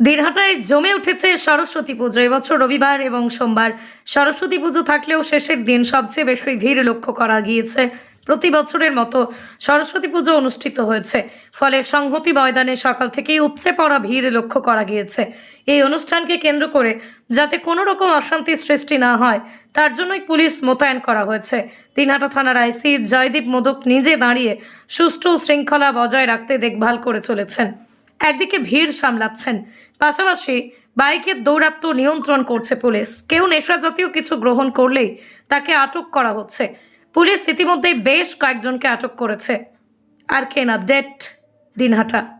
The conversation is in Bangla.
দিনহাটায় জমে উঠেছে সরস্বতী পুজো। এবছর রবিবার এবং সোমবার সরস্বতী পুজো থাকলেও শেষের দিন সবচেয়ে বেশি ভিড় লক্ষ্য করা গিয়েছে। প্রতি বছরের মতো সরস্বতী পুজো অনুষ্ঠিত হয়েছে। ফলে সংহতি ময়দানে সকাল থেকেই উপচে পড়া ভিড় লক্ষ্য করা গিয়েছে। এই অনুষ্ঠানকে কেন্দ্র করে যাতে কোনো রকম অশান্তি সৃষ্টি না হয়, তার জন্যই পুলিশ মোতায়েন করা হয়েছে। দিনহাটা থানার আইসি জয়দীপ মোদক নিজে দাঁড়িয়ে সুষ্ঠু শৃঙ্খলা বজায় রাখতে দেখভাল করে চলেছেন। একদিকে ভিড় সামলাচ্ছেন। পাশাপাশি বাইকের দৌরাত্ম নিয়ন্ত্রণ করছে পুলিশ। কেউ নেশা জাতীয় কিছু গ্রহণ করলেই তাকে আটক করা হচ্ছে। পুলিশ ইতিমধ্যেই বেশ কয়েকজনকে আটক করেছে। আর কেন আপডেট দিনহাটা।